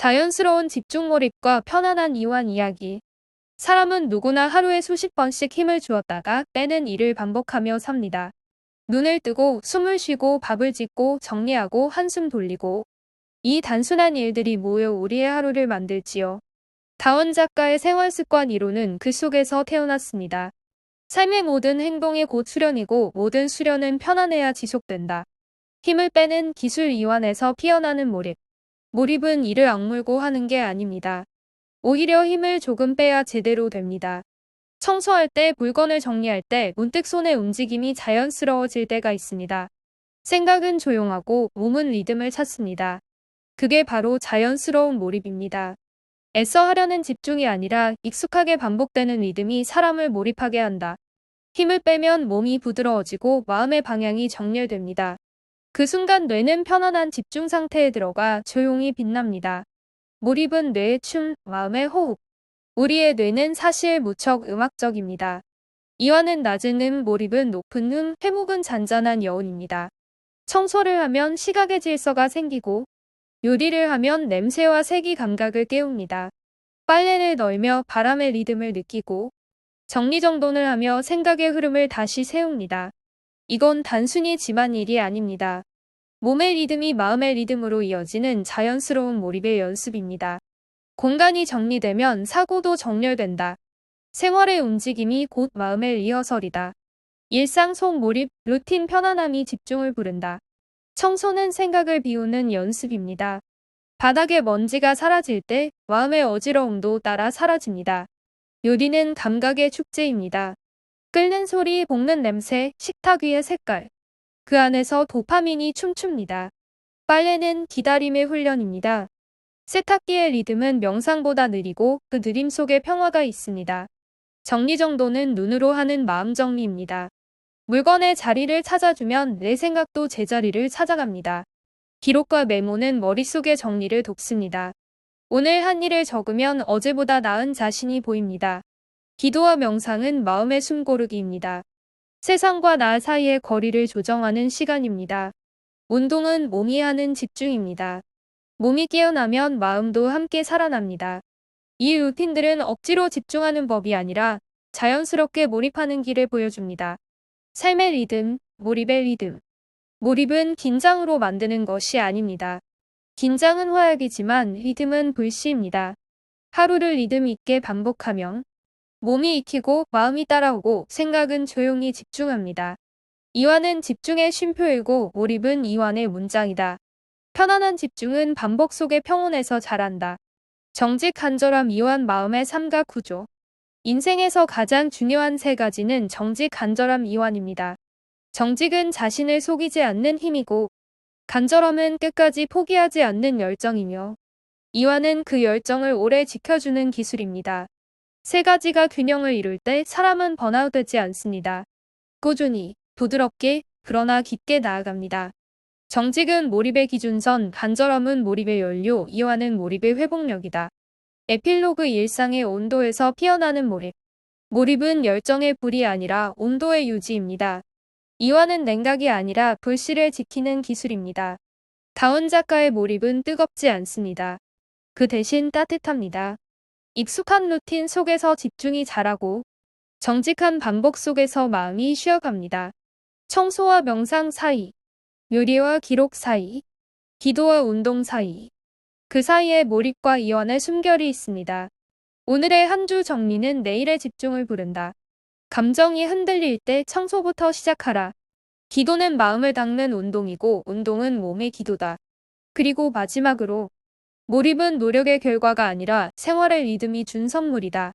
자연스러운 집중 몰입과 편안한 이완 이야기. 사람은 누구나 하루에 수십 번씩 힘을 주었다가 빼는 일을 반복하며 삽니다. 눈을 뜨고 숨을 쉬고 밥을 짓고 정리하고 한숨 돌리고 이 단순한 일들이 모여 우리의 하루를 만들지요. 다원 작가의 생활 습관 이론은 그 속에서 태어났습니다. 삶의 모든 행동이 곧 수련이고 모든 수련은 편안해야 지속된다. 힘을 빼는 기술 이완에서 피어나는 몰입. 몰입은 이를 악물고 하는 게 아닙니다. 오히려 힘을 조금 빼야 제대로 됩니다. 청소할 때, 물건을 정리할 때 문득 손의 움직임이 자연스러워질 때가 있습니다. 생각은 조용하고 몸은 리듬을 찾습니다. 그게 바로 자연스러운 몰입입니다. 애써 하려는 집중이 아니라 익숙하게 반복되는 리듬이 사람을 몰입하게 한다. 힘을 빼면 몸이 부드러워지고 마음의 방향이 정렬됩니다. 그 순간 뇌는 편안한 집중 상태에 들어가 조용히 빛납니다. 몰입은 뇌의 춤, 마음의 호흡. 우리의 뇌는 사실 무척 음악적입니다. 이완은 낮은 음, 몰입은 높은 음, 회복은 잔잔한 여운입니다. 청소를 하면 시각의 질서가 생기고 요리를 하면 냄새와 색이 감각을 깨웁니다. 빨래를 널며 바람의 리듬을 느끼고 정리정돈을 하며 생각의 흐름을 다시 세웁니다. 이건 단순히 집안일이 아닙니다. 몸의 리듬이 마음의 리듬으로 이어지는 자연스러운 몰입의 연습입니다. 공간이 정리되면 사고도 정렬된다. 생활의 움직임이 곧 마음의 리허설이다. 일상 속 몰입, 루틴 편안함이 집중을 부른다. 청소는 생각을 비우는 연습입니다. 바닥에 먼지가 사라질 때 마음의 어지러움도 따라 사라집니다. 요리는 감각의 축제입니다. 끓는 소리, 볶는 냄새, 식탁 위의 색깔. 그 안에서 도파민이 춤춥니다. 빨래는 기다림의 훈련입니다. 세탁기의 리듬은 명상보다 느리고 그 느림 속에 평화가 있습니다. 정리정돈은 눈으로 하는 마음 정리입니다. 물건의 자리를 찾아주면 내 생각도 제자리를 찾아갑니다. 기록과 메모는 머릿속의 정리를 돕습니다. 오늘 한 일을 적으면 어제보다 나은 자신이 보입니다. 기도와 명상은 마음의 숨고르기입니다. 세상과 나 사이의 거리를 조정하는 시간입니다. 운동은 몸이 하는 집중입니다. 몸이 깨어나면 마음도 함께 살아납니다. 이 루틴들은 억지로 집중하는 법이 아니라 자연스럽게 몰입하는 길을 보여줍니다. 삶의 리듬, 몰입의 리듬. 몰입은 긴장으로 만드는 것이 아닙니다. 긴장은 화약이지만 리듬은 불씨입니다. 하루를 리듬 있게 반복하면 몸이 익히고 마음이 따라오고 생각은 조용히 집중합니다. 이완은 집중의 쉼표이고 몰입은 이완의 문장이다. 편안한 집중은 반복 속의 평온에서 자란다. 정직 간절함 이완 마음의 삼각 구조. 인생에서 가장 중요한 세 가지는 정직 간절함 이완입니다. 정직은 자신을 속이지 않는 힘이고 간절함은 끝까지 포기하지 않는 열정이며 이완은 그 열정을 오래 지켜주는 기술입니다. 세 가지가 균형을 이룰 때 사람은 번아웃되지 않습니다. 꾸준히, 부드럽게, 그러나 깊게 나아갑니다. 정직은 몰입의 기준선, 간절함은 몰입의 연료, 이완은 몰입의 회복력이다. 에필로그 일상의 온도에서 피어나는 몰입. 몰입은 열정의 불이 아니라 온도의 유지입니다. 이완은 냉각이 아니라 불씨를 지키는 기술입니다. 다운 작가의 몰입은 뜨겁지 않습니다. 그 대신 따뜻합니다. 익숙한 루틴 속에서 집중이 자라고 정직한 반복 속에서 마음이 쉬어갑니다. 청소와 명상 사이, 요리와 기록 사이, 기도와 운동 사이, 그 사이에 몰입과 이완의 숨결이 있습니다. 오늘의 한 주 정리는 내일의 집중을 부른다. 감정이 흔들릴 때 청소부터 시작하라. 기도는 마음을 닦는 운동이고 운동은 몸의 기도다. 그리고 마지막으로 몰입은 노력의 결과가 아니라 생활의 리듬이 준 선물이다.